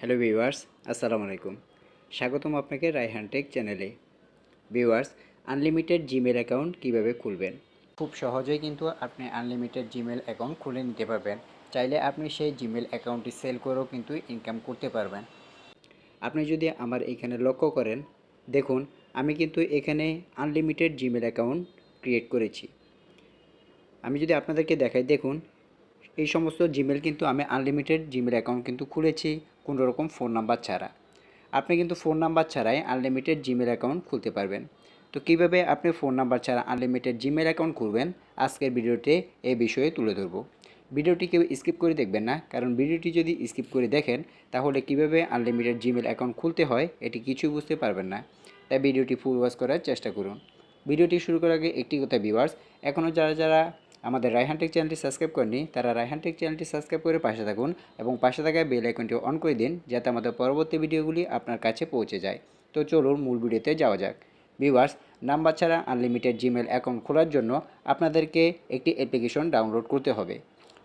Hello viewers আসসালামু আলাইকুম। স্বাগতম আপনাকে রায়হান টেক চ্যানেলে। ভিউয়ার্স আনলিমিটেড জিমেল অ্যাকাউন্ট কীভাবে খুলবেন? খুব সহজেই কিন্তু আপনি আনলিমিটেড জিমেল অ্যাকাউন্ট খুলে নিতে পারবেন। চাইলে আপনি সেই জিমেল অ্যাকাউন্টটি সেল করেও কিন্তু ইনকাম করতে পারবেন। আপনি যদি আমার এখানে লক্ষ্য করেন দেখুন আমি কিন্তু এখানে আনলিমিটেড জিমেল অ্যাকাউন্ট ক্রিয়েট করেছি। আমি যদি আপনাদেরকে দেখাই দেখুন এই সমস্ত জিমেল কিন্তু আমি আনলিমিটেড জিমেল অ্যাকাউন্ট কিন্তু খুলেছি কোনো রকম ফোন নাম্বার ছাড়া। আপনি কিন্তু ফোন নাম্বার ছাড়াই আনলিমিটেড জিমেল অ্যাকাউন্ট খুলতে পারবেন। তো কীভাবে আপনি ফোন নাম্বার ছাড়া আনলিমিটেড জিমেল অ্যাকাউন্ট খুলবেন, আজকের ভিডিওতে এই বিষয়ে তুলে ধরবো। ভিডিওটি কেউ স্কিপ করে দেখবেন না, কারণ ভিডিওটি যদি স্কিপ করে দেখেন, তাহলে কীভাবে আনলিমিটেড জিমেল অ্যাকাউন্ট খুলতে হয়, এটি কিছুই বুঝতে পারবেন না। তাই ভিডিওটি ফুল ওয়াচ করার চেষ্টা করুন। ভিডিওটি শুরু করার আগে একটি কথা ভিউয়ার্স এখনও যারা যারা আমাদের রায়হানটেক চ্যানেলটি সাবস্ক্রাইব করেনি তারা রায়হানটেক চ্যানেলটি সাবস্ক্রাইব করে পাশে থাকুন এবং পাশে থাকা বেল আইকনটি অন করে দিন যাতে আমাদের পরবর্তী ভিডিওগুলি আপনার কাছে পৌঁছে যায়। তো চলুন মূল ভিডিওতে যাওয়া যাক। ভিউয়ার্স, নাম্বার ছাড়া আনলিমিটেড জিমেল অ্যাকাউন্ট খোলার জন্য আপনাদেরকে একটি অ্যাপ্লিকেশন ডাউনলোড করতে হবে।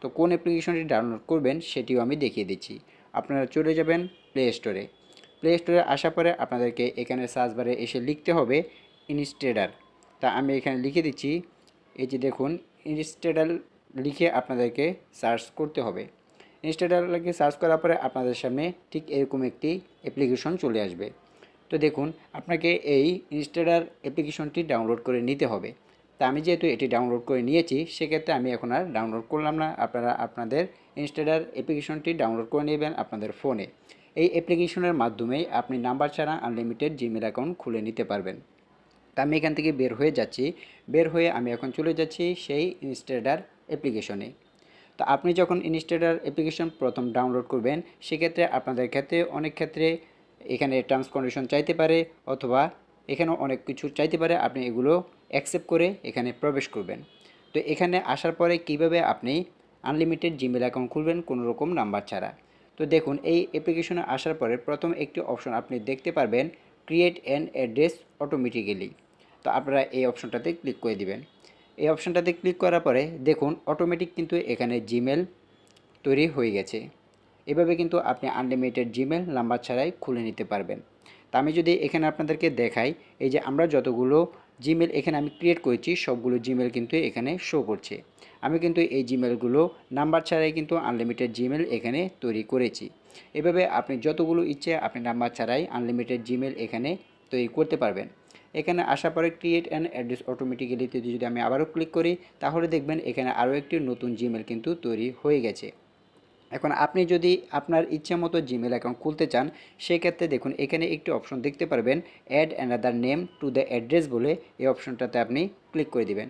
তো কোন অ্যাপ্লিকেশনটি ডাউনলোড করবেন সেটিও আমি দেখিয়ে দিচ্ছি। আপনারা চলে যাবেন প্লে স্টোরে প্লে স্টোরে আসার পরে আপনাদেরকে এখানে সার্চ বারে এসে লিখতে হবে ইনস্টেডার তা আমি এখানে লিখে দিচ্ছি, এই যে দেখুন ইনস্টেডাল লিখে আপনাদেরকে সার্চ করতে হবে। ইনস্টেডাল লিখে সার্চ করার পরে আপনাদের সামনে ঠিক এরকম একটি অ্যাপ্লিকেশন চলে আসবে। তো দেখুন, আপনাকে এই ইনস্টেডার অ্যাপ্লিকেশনটি ডাউনলোড করে নিতে হবে। তা আমি যেহেতু এটি ডাউনলোড করে নিয়েছি, সেক্ষেত্রে আমি এখন আর ডাউনলোড করলাম না। আপনারা আপনাদের ইনস্টেডার অ্যাপ্লিকেশনটি ডাউনলোড করে নেবেন আপনাদের ফোনে। এই অ্যাপ্লিকেশনের মাধ্যমেই আপনি নাম্বার ছাড়া আনলিমিটেড জিমেল অ্যাকাউন্ট খুলে নিতে পারবেন। তা আমি এখান থেকে বের হয়ে যাচ্ছি। বের হয়ে আমি এখন চলে যাচ্ছি সেই ইনস্টেডার অ্যাপ্লিকেশনে তো আপনি যখন ইনস্টেডার অ্যাপ্লিকেশন প্রথম ডাউনলোড করবেন, সেক্ষেত্রে আপনাদের ক্ষেত্রে অনেক ক্ষেত্রে এখানে টার্মস কন্ডিশন চাইতে পারে অথবা এখানেও অনেক কিছু চাইতে পারে, আপনি এগুলো অ্যাকসেপ্ট করে এখানে প্রবেশ করবেন। তো এখানে আসার পরে কীভাবে আপনি আনলিমিটেড জিমেল অ্যাকাউন্ট খুলবেন কোনো রকম নাম্বার ছাড়া। তো দেখুন, এই অ্যাপ্লিকেশনে আসার পরে প্রথম একটি অপশন আপনি দেখতে পারবেন ক্রিয়েট অ্যান অ্যাড্রেস অটোমেটিক্যালি তো আপনারা এই অপশনটাতে ক্লিক করে দিবেন। এই অপশনটাতে ক্লিক করার পরে দেখুন অটোমেটিক কিন্তু এখানে জিমেল তৈরি হয়ে গেছে। এভাবে কিন্তু আপনি আনলিমিটেড জিমেল নাম্বার ছাড়াই খুলে নিতে পারবেন। তা আমি যদি এখানে আপনাদেরকে দেখাই, এই যে আমরা যতগুলো জিমেল এখানে আমি ক্রিয়েট করেছি, সবগুলো জিমেল কিন্তু এখানে শো করছে। আমি কিন্তু এই জিমেলগুলো নাম্বার ছাড়াই কিন্তু আনলিমিটেড জিমেল এখানে তৈরি করেছি। এভাবে আপনি যতগুলো ইচ্ছে, আপনি নাম্বার ছাড়াই আনলিমিটেড জিমেল এখানে তৈরি করতে পারবেন। এখানে আসার পরে ক্রিয়েট অ্যান্ড অ্যাড্রেস অটোমেটিক্যালিতে যদি আমি আবারও ক্লিক করি, তাহলে দেখবেন এখানে আরও একটি নতুন জিমেল কিন্তু তৈরি হয়ে গেছে। এখন আপনি যদি আপনার ইচ্ছা মতো জিমেল অ্যাকাউন্ট খুলতে চান, সেক্ষেত্রে দেখুন এখানে একটি অপশন দেখতে পারবেন add another name to the address বলে এই অপশনটাতে আপনি ক্লিক করে দিবেন।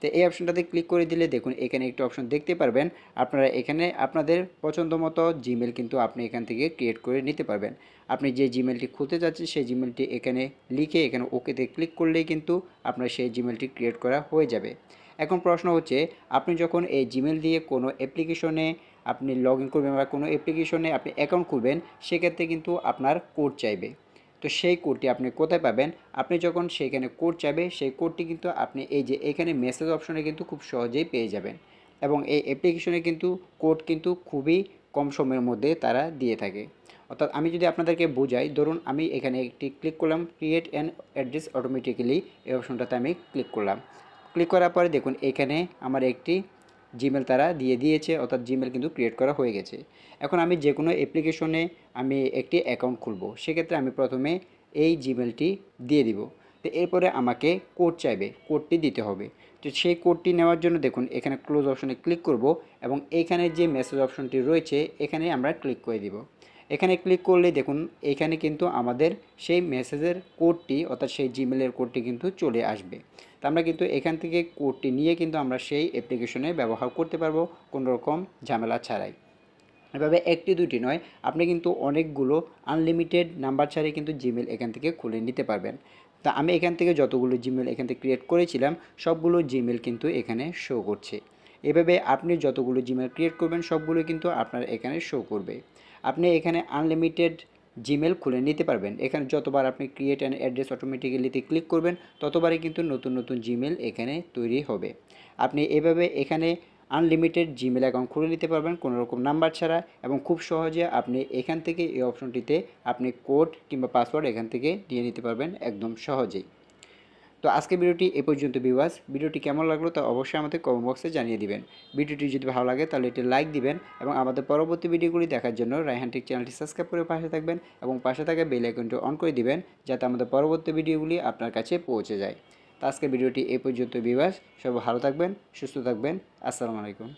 তো এই অপশনটাতে ক্লিক করে দিলে দেখুন এখানে একটি অপশন দেখতে পারবেন। আপনারা এখানে আপনাদের পছন্দ মতো জিমেল কিন্তু আপনি এখান থেকে ক্রিয়েট করে নিতে পারবেন। আপনি যে জিমেলটি খুলতে চাচ্ছেন, সেই জিমেলটি এখানে লিখে এখানে ওকেতে ক্লিক করলেই কিন্তু আপনার সেই জিমেলটি ক্রিয়েট করা হয়ে যাবে। এখন প্রশ্ন হচ্ছে, আপনি যখন এই জিমেল দিয়ে কোনো অ্যাপ্লিকেশনে আপনি লগ ইন করবেন বা কোনো অ্যাপ্লিকেশনে আপনি অ্যাকাউন্ট খুলবেন, সেক্ষেত্রে কিন্তু আপনার কোড চাইবে। তো সেই কোডটি আপনি কোথায় পাবেন? আপনি যখন সেখানে কোড চাইবে, সেই কোডটি কিন্তু আপনি এই যে এখানে মেসেজ অপশনে কিন্তু খুব সহজেই পেয়ে যাবেন। এবং এই অ্যাপ্লিকেশনে কিন্তু কোড কিন্তু খুবই কম সময়ের মধ্যে তারা দিয়ে থাকে। অর্থাৎ আমি যদি আপনাদেরকে বোঝাই, ধরুন আমি এখানে একটি ক্লিক করলাম ক্রিয়েট অ্যান অ্যাড্রেস অটোমেটিক্যালি এই অপশনটাতে আমি ক্লিক করলাম। ক্লিক করার পরে দেখুন, এখানে আমার একটি জিমেল তারা দিয়ে দিয়েছে, অর্থাৎ জিমেল কিন্তু ক্রিয়েট করা হয়ে গেছে। এখন আমি যে কোনো অ্যাপ্লিকেশনে আমি একটি অ্যাকাউন্ট খুলব, সেক্ষেত্রে আমি প্রথমে এই জিমেলটি দিয়ে দিব। তো এরপরে আমাকে কোড চাইবে কোডটি দিতে হবে। তো সেই কোডটি নেওয়ার জন্য দেখুন, এখানে ক্লোজ অপশনে ক্লিক করব এবং এখানে যে মেসেজ অপশনটি রয়েছে, এখানে আমরা ক্লিক করে দিব। এখানে ক্লিক করলে দেখুন, এখানে কিন্তু আমাদের সেই মেসেজের কোডটি অর্থাৎ সেই জিমেলের কোডটি কিন্তু চলে আসবে। তো আমরা কিন্তু এখান থেকে কোডটি নিয়ে কিন্তু আমরা সেই অ্যাপ্লিকেশনে ব্যবহার করতে পারব কোনো রকম ঝামেলা ছাড়াই। এভাবে একটি দুটি নয়, আপনি কিন্তু অনেকগুলো আনলিমিটেড নাম্বার ছাড়াই কিন্তু জিমেল এখান থেকে খুলে নিতে পারবেন। তা আমি এখান থেকে যতগুলো জিমেল এখান থেকে ক্রিয়েট করেছিলাম, সবগুলো জিমেল কিন্তু এখানে শো করছে। এভাবে আপনি যতগুলো জিমেল ক্রিয়েট করবেন, সবগুলো কিন্তু আপনার এখানে শো করবে। আপনি এখানে আনলিমিটেড জিমেল খুলে নিতে পারবেন। এখানে যতবার আপনি ক্রিয়েট অ্যান্ড অ্যাড্রেস অটোমেটিক্যালিতে ক্লিক করবেন, ততবারই কিন্তু নতুন নতুন জিমেল এখানে তৈরি হবে। আপনি এভাবে এখানে আনলিমিটেড জিমেল অ্যাকাউন্ট খুলে নিতে পারবেন কোনো রকম নাম্বার ছাড়া এবং খুব সহজে আপনি এখান থেকে এই অপশনটিতে আপনি কোড কিংবা পাসওয়ার্ড এখান থেকে দিয়ে নিতে পারবেন একদম সহজেই। তো আজকে ভিডিওটি এ পর্যন্ত বিওয়াজ ভিডিওটি কেমন লাগল তা অবশ্যই আমাদের কমেন্ট বক্সে জানিয়ে দিবেন। ভিডিওটি যদি ভালো লাগে তাহলে এটি লাইক দিবেন এবং আমাদের পরবর্তী ভিডিওগুলি দেখার জন্য রায়হান টেক চ্যানেলটি সাবস্ক্রাইব করে পাশে থাকবেন এবং পাশে থাকা বেল আইকনটি অন করে দিবেন যাতে আমাদের পরবর্তী ভিডিওগুলি আপনার কাছে পৌঁছে যায়। তো আজকে ভিডিওটি এ পর্যন্ত বিবাস সব ভালো থাকবেন, সুস্থ থাকবেন। আসসালামু আলাইকুম।